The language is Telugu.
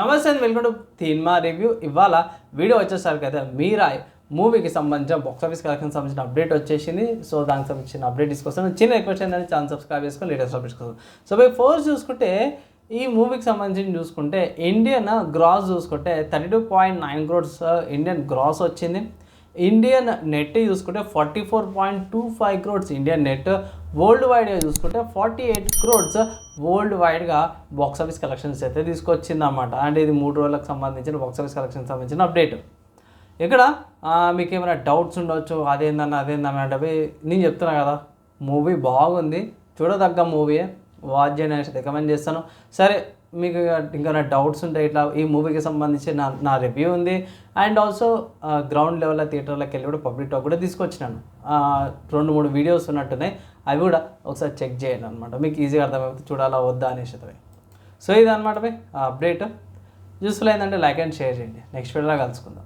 నమస్తే అండి వెల్కమ్ టు సినిమా రివ్యూ. ఇవాళ వీడియో వచ్చేసరికి అయితే మీరాయ్ మూవీకి సంబంధించిన బాక్స్ ఆఫీస్ కలెక్షన్ సంబంధించిన అప్డేట్ వచ్చేసింది. సో దానికి సంబంధించిన అప్డేట్ తీసుకొస్తాను. చిన్న రిక్వెస్ట్ ఏంటంటే ఛానల్ సబ్స్క్రైబ్ చేసుకొని లేటెస్ట్ అప్డేట్స్ కోసం సో బై ఫోర్స్ చూసుకుంటే ఈ మూవీకి సంబంధించి చూసుకుంటే ఇండియన్ గ్రాస్ చూసుకుంటే thirty two point nine crores Indian gross వచ్చింది. ఇండియన్ నెట్ చూసుకుంటే forty four point two five crores Indian net world వైడ్గా చూసుకుంటే ఫార్టీ ఎయిట్ క్రోడ్స్ వరల్డ్ వైడ్గా బాక్స్ ఆఫీస్ కలెక్షన్స్ అయితే తీసుకొచ్చింది అనమాట అంటే ఇది మూడు రోజులకు సంబంధించిన బాక్స్ ఆఫీస్ కలెక్షన్ సంబంధించిన అప్డేట్ ఇక్కడ మీకు ఏమైనా డౌట్స్ ఉండొచ్చు అదేందన్న అదేందన్న అంటే నేను చెప్తున్నా కదా మూవీ బాగుంది చూడదగ్గ మూవీయే వాచ్ చేయడానికి రికమెండ్ చేస్తాను. సరే మీకు ఇంకా డౌట్స్ ఉంటాయి ఇట్లా ఈ మూవీకి సంబంధించి నా నా రివ్యూ ఉంది. అండ్ ఆల్సో గ్రౌండ్ లెవెల్లో థియేటర్లోకి వెళ్ళి కూడా పబ్లిక్ టాక్ కూడా తీసుకొచ్చినాను. రెండు మూడు వీడియోస్ ఉన్నట్టున్నాయి. అవి కూడా ఒకసారి చెక్ చేయండి అనమాట మీకు ఈజీగా అర్థమవుతుంది చూడాలా వద్దా అనేసి సో ఇది అనమాట అప్డేట్ యూస్ఫుల్ అయిందంటే లైక్ అండ్ షేర్ చేయండి. నెక్స్ట్ వీడియోలో కలుసుకుందాం.